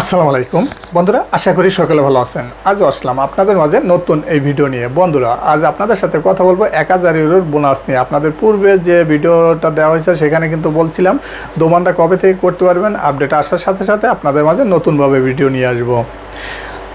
আসসালামু আলাইকুম। বন্ধুরা, আশা করি সকলে ভালো আছেন। আজও আসলাম আপনাদের মাঝে নতুন এই ভিডিও নিয়ে। বন্ধুরা, আজ আপনাদের সাথে কথা বলব এক হাজার ইউরোর বোনাস নিয়ে। আপনাদের পূর্বে যে ভিডিওটা দেওয়া হয়েছে, সেখানে কিন্তু বলছিলাম দোমানটা কবে থেকে করতে পারবেন? আপডেট আসার সাথে সাথে আপনাদের মাঝে নতুনভাবে ভিডিও নিয়ে আসব।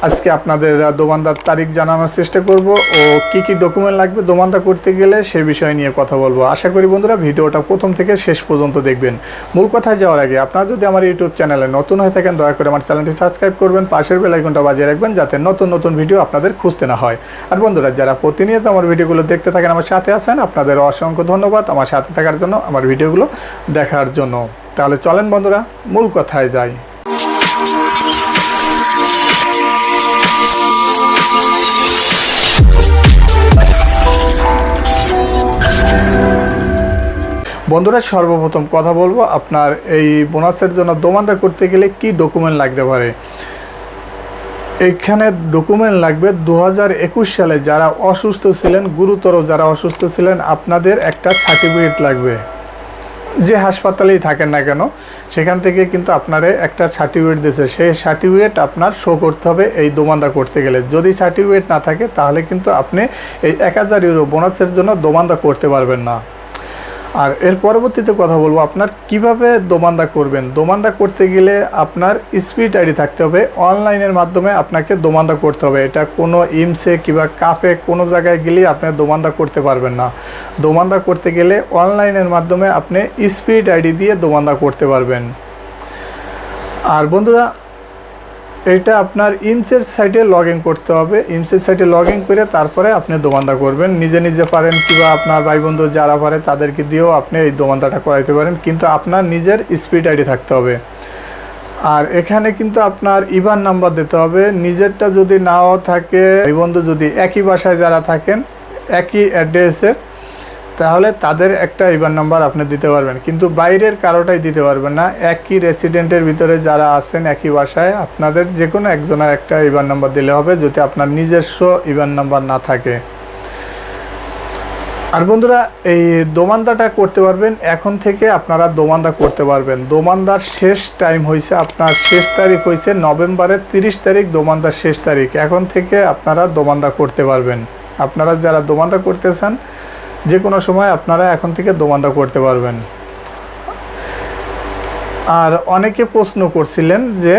আজকে আপনাদের দোমানদার তারিখ জানানোর চেষ্টা করব ও কি কি ডকুমেন্ট লাগবে দোমানদা করতে গেলে সে বিষয় নিয়ে কথা বলব। আশা করি বন্ধুরা ভিডিওটা প্রথম থেকে শেষ পর্যন্ত দেখবেন। মূল কথায় যাওয়ার আগে আপনারা যদি আমার ইউটিউব চ্যানেলে নতুন হয়ে থাকেন, দয়া করে আমার চ্যানেলটি সাবস্ক্রাইব করবেন, পাশের বেল আইকনটা বাজিয়ে রাখবেন যাতে নতুন নতুন ভিডিও আপনাদের খুঁজতে না হয়। আর বন্ধুরা, যারা প্রতিনিয়ত আমার ভিডিওগুলো দেখতে থাকেন, আমার সাথে আছেন, আপনাদের অসংখ্য ধন্যবাদ আমার সাথে থাকার জন্য, আমার ভিডিওগুলো দেখার জন্য। তাহলে চলেন বন্ধুরা, মূল কথায় যাই। বন্ধুরা, সর্বপ্রথম কথা বলব, আপনার এই বোনাসের জন্য দোমানদা করতে গেলে কি ডকুমেন্ট লাগতে পারে? এখানে ডকুমেন্ট লাগবে দু হাজার একুশ সালে যারা অসুস্থ ছিলেন, গুরুতর যারা অসুস্থ ছিলেন, আপনাদের একটা সার্টিফিকেট লাগবে। যে হাসপাতালেই থাকেন না কেন, সেখান থেকে কিন্তু আপনারে একটা সার্টিফিকেট দিয়েছে। সেই সার্টিফিকেট আপনার শো করতে হবে এই দোমানদা করতে গেলে। যদি সার্টিফিকেট না থাকে, তাহলে কিন্তু আপনি এই এক হাজার ইউরো বোনাসের জন্য দোমানদা করতে পারবেন না। আর এর পরবর্তীতে কথা বলব, আপনার কীভাবে দোমানদা করবেন? দোমানদা করতে গেলে আপনার স্পিড আইডি থাকতে হবে, অনলাইনের মাধ্যমে আপনাকে দোমানদা করতে হবে। এটা কোনো ইমসে কিংবা কাপে কোনো জায়গায় গেলেই আপনি দোমানদা করতে পারবেন না। দোমানদা করতে গেলে অনলাইনের মাধ্যমে আপনি স্পিড আইডি দিয়ে দোমানদা করতে পারবেন। আর বন্ধুরা এটা আপনার ইমসের সাইটে লগ করতে হবে। ইমসের সাইটে লগ করে তারপরে আপনি দোমানদা করবেন। নিজে নিজে পারেন কিংবা আপনার ভাই বন্ধু যারা পারে তাদেরকে দিয়েও আপনি এই দোমানদাটা করাইতে পারেন। কিন্তু আপনার নিজের স্পিড আইডি থাকতে হবে। আর এখানে কিন্তু আপনার ইভান নাম্বার দিতে হবে। নিজেরটা যদি নাও থাকে ভাই বন্ধু যদি একই বাসায় যারা থাকেন, একই অ্যাড্রেসের তাহলে তাদের একটা ইভান নাম্বার আপনি দিতে পারবেন। কিন্তু বাইরের কারোটাই দিতে পারবেন না। একই রেসিডেন্টের ভিতরে যারা আছেন, একই বাসায়, আপনাদের যে কোনো একজনের একটা ইভান নাম্বার দিলে হবে, যদি আপনার নিজস্ব ইভান নাম্বার না থাকে। আর বন্ধুরা, এই দোমানদাটা করতে পারবেন। এখন থেকে আপনারা দোমানদা করতে পারবেন। দোমানদার শেষ টাইম হয়েছে আপনার শেষ তারিখ হয়েছে নভেম্বরের তিরিশ তারিখ, দোমানদার শেষ তারিখ। এখন থেকে আপনারা দোমানদা করতে পারবেন। আপনারা যারা দোমানদা করতে চান যে কোনো সময় আপনারা এখন থেকে দোমানদা করতে পারবেন। আর অনেকে প্রশ্ন করছিলেন যে,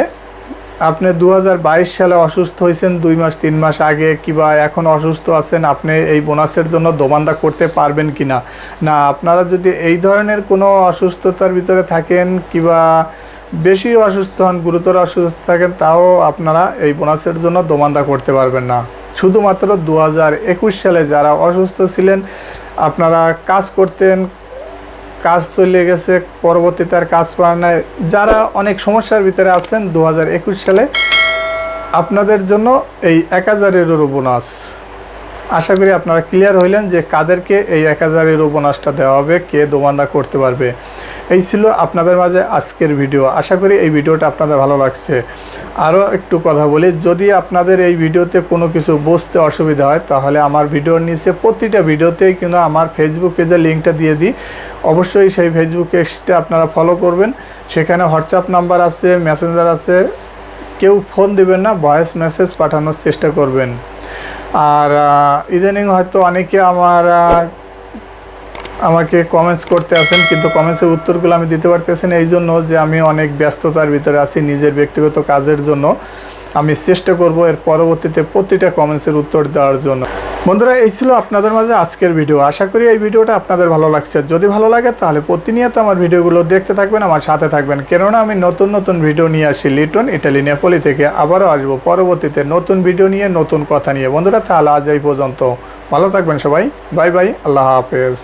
আপনি দু হাজার বাইশ সালে অসুস্থ হয়েছেন দুই মাস, তিন মাস আগে কিবা এখন অসুস্থ আছেন, আপনি এই বোনাসের জন্য দোমানদা করতে পারবেন কি না? না, আপনারা যদি এই ধরনের কোনো অসুস্থতার ভিতরে থাকেন কিবা বেশি অসুস্থ হন, গুরুতর অসুস্থ থাকেন, তাও আপনারা এই বোনাসের জন্য দোমানদা করতে পারবেন না। শুধুমাত্র দু হাজার একুশ সালে যারা অসুস্থ ছিলেন, আপনারা কাজ করতেন, কাজ চলে গেছে পরবর্তীতে আর কাজ পাওয়া নাই। যারা অনেক সমস্যার ভিতরে আছেন দু হাজার একুশ সালে, আপনাদের জন্য এই এক হাজারেরও বোনাস। আশা করি আপনারা ক্লিয়ার হইলেন যে কাদেরকে এই এক হাজারের উপন্যাসটা দেওয়া হবে, কে দোমান্দা করতে পারবে। এই ছিল আপনাদের মাঝে আজকের ভিডিও। আশা করি এই ভিডিওটা আপনাদের ভালো লাগছে। আরও একটু কথা বলি, যদি আপনাদের এই ভিডিওতে কোনো কিছু বুঝতে অসুবিধা হয়, তাহলে আমার ভিডিওর নিচে প্রতিটা ভিডিওতেই কিন্তু আমার ফেসবুক পেজের লিঙ্কটা দিয়ে দিই। অবশ্যই সেই ফেসবুক পেজটা আপনারা ফলো করবেন। সেখানে হোয়াটসঅ্যাপ নাম্বার আছে মেসেঞ্জার আছে। কেউ ফোন দিবেন না ভয়েস মেসেজ পাঠানোর চেষ্টা করবেন। আর ইদানিং হয়তো অনেকে আমার আমাকে কমেন্টস করতে আসেন, কিন্তু কমেন্টসের উত্তরগুলো আমি দিতে পারতেছি না। এই জন্য যে আমি অনেক ব্যস্ততার ভিতরে আছি নিজের ব্যক্তিগত কাজের জন্য। আমি চেষ্টা করব এর পরবর্তীতে প্রতিটা কমেন্টসের উত্তর দেওয়ার জন্য। বন্ধুরা, এই ছিল আপনাদের মাঝে আজকের ভিডিও। আশা করি এই ভিডিওটা আপনাদের ভালো লাগছে। যদি ভালো লাগে, তাহলে প্রতিনিয়ত আমার ভিডিওগুলো দেখতে থাকবেন, আমার সাথে থাকবেন। কেননা, আমি নতুন নতুন ভিডিও নিয়ে আসি লিটন, ইটালি, নেপোলি থেকে আবারও আসব পরবর্তীতে নতুন ভিডিও নিয়ে, নতুন কথা নিয়ে। বন্ধুরা, তাহলে আজ এই পর্যন্ত। ভালো থাকবেন সবাই। বাই বাই, আল্লাহ হাফেজ।